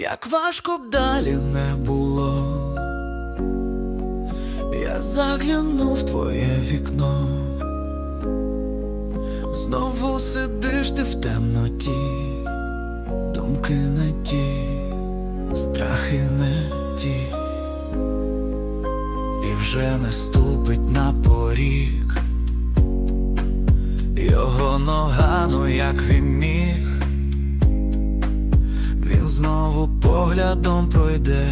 Як важко б далі не було, я заглянув в твоє вікно, знову сидиш ти в темноті, думки не ті, страхи не ті, і вже не ступить на поріг, його нога, ну як він міг. Поглядом пройде,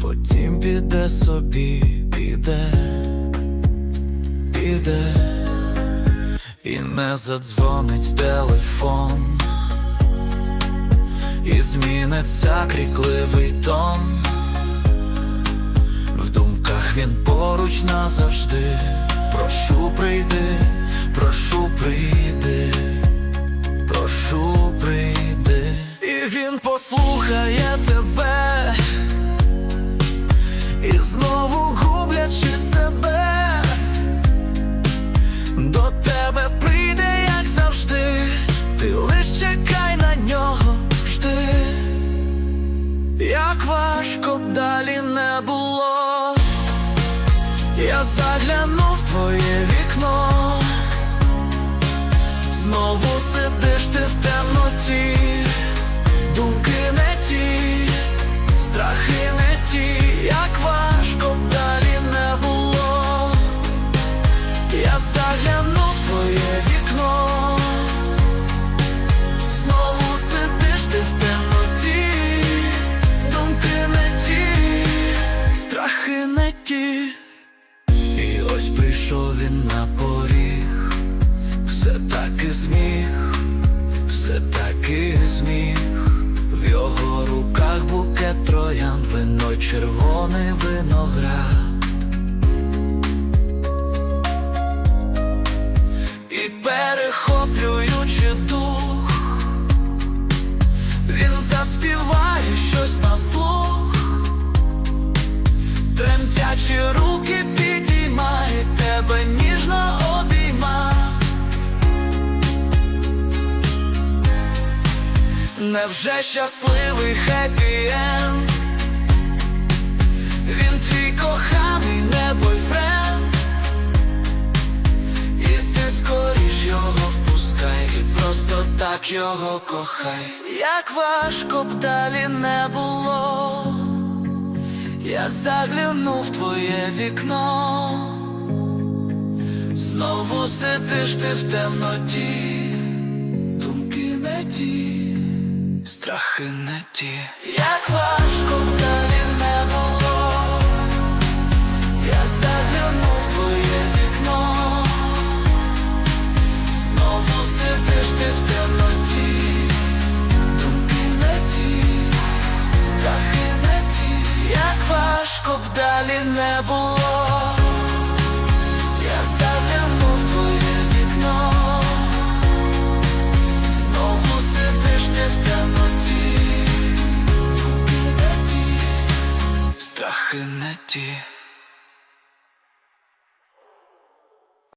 потім піде собі, піде, піде, і не задзвонить телефон, і зміниться крикливий тон. В думках він поруч назавжди. Прошу, прийди, прошу, прийди. Важко б далі не було, я заглянув в страхи. І ось прийшов він на поріг. Все таки зміг, все таки зміг, в його руках букет троян, вино червоний виноград. І перехоплюючи дух, він заспіває щось на слух, Невже щасливий хеппі-енд? Він твій коханий не бойфренд. І ти скоріш його впускай І просто так його кохай. Як важко б далі не було Я заглянув в твоє вікно. Знову сидиш ти в темноті Думки не ті Страхи не ті, як важко далі не було, я заглянув в твоє вікно, знову сидиш ти в темноті, думки не ті, страхи не ті, як важко б далі не було, темноті, думки не